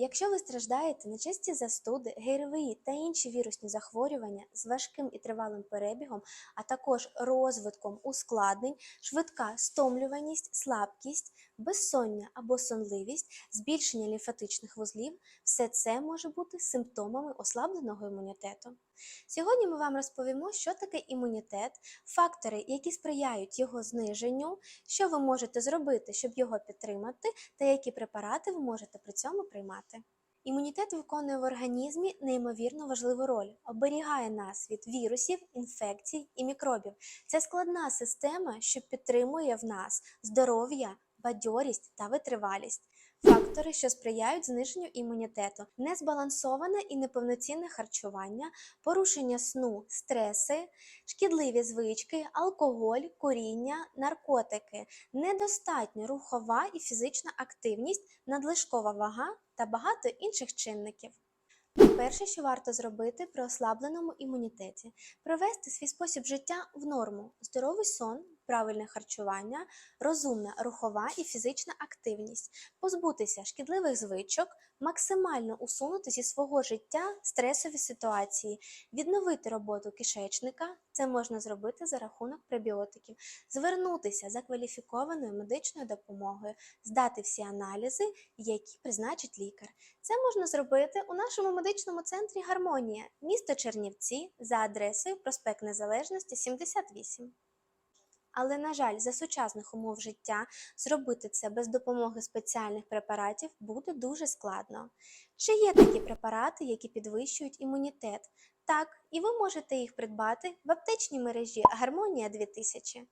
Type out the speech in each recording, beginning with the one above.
Якщо ви страждаєте на часті застуди, ГРВІ та інші вірусні захворювання з важким і тривалим перебігом, а також розвитком ускладнень, швидка стомлюваність, слабкість, безсоння або сонливість, збільшення лімфатичних вузлів, все це може бути симптомами ослабленого імунітету. Сьогодні ми вам розповімо, що таке імунітет, фактори, які сприяють його зниженню, що ви можете зробити, щоб його підтримати, та які препарати ви можете при цьому приймати. Імунітет виконує в організмі неймовірно важливу роль, оберігає нас від вірусів, інфекцій і мікробів. Це складна система, що підтримує в нас здоров'я, бадьорість та витривалість. Фактори, що сприяють зниженню імунітету, незбалансоване і неповноцінне харчування, порушення сну, стреси, шкідливі звички, алкоголь, куріння, наркотики, недостатня рухова і фізична активність, надлишкова вага та багато інших чинників. Перше, що варто зробити при ослабленому імунітеті, привести свій спосіб життя в норму, здоровий сон, правильне харчування, розумна рухова і фізична активність, позбутися шкідливих звичок, максимально усунути зі свого життя стресові ситуації, відновити роботу кишечника. Це можна зробити за рахунок пребіотиків, звернутися за кваліфікованою медичною допомогою, здати всі аналізи, які призначить лікар. Це можна зробити у нашому медичному центрі Гармонія, місто Чернівці за адресою Проспект Незалежності 78. Але, на жаль, за сучасних умов життя зробити це без допомоги спеціальних препаратів буде дуже складно. Чи є такі препарати, які підвищують імунітет? Так, і ви можете їх придбати в аптечній мережі Гармонія 2000.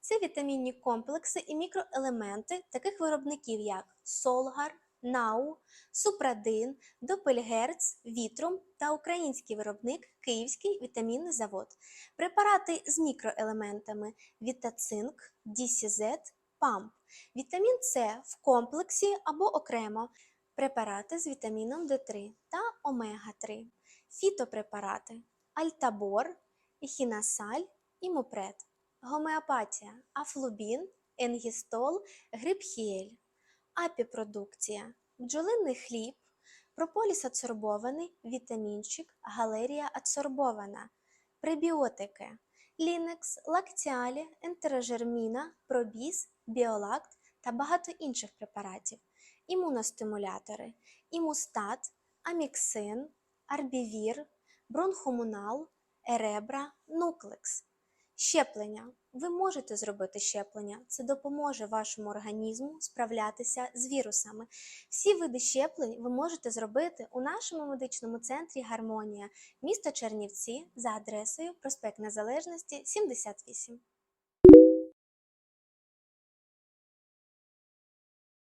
Це вітамінні комплекси і мікроелементи таких виробників, як Солгар, Нау, Супрадин, Допельгерц, Вітрум та український виробник Київський вітамінний завод. Препарати з мікроелементами Вітацинк, DCZ, ПАМП, вітамін С в комплексі або окремо, препарати з вітаміном Д3 та омега-3, фітопрепарати, Альтабор, Ехінасаль, Імупред, гомеопатія, Афлубін, Енгістол, Грипхіель, апіпродукція, бджолиний хліб, прополіс адсорбований, вітамінчик, галерія адсорбована, пребіотики, лінекс, лактіалі, ентерожерміна, пробіз, біолакт та багато інших препаратів, імуностимулятори, імустат, аміксин, арбівір, бронхомунал, еребра, нуклекс. Щеплення. Ви можете зробити щеплення. Це допоможе вашому організму справлятися з вірусами. Всі види щеплень ви можете зробити у нашому медичному центрі Гармонія, місто Чернівці за адресою Проспект Незалежності 78.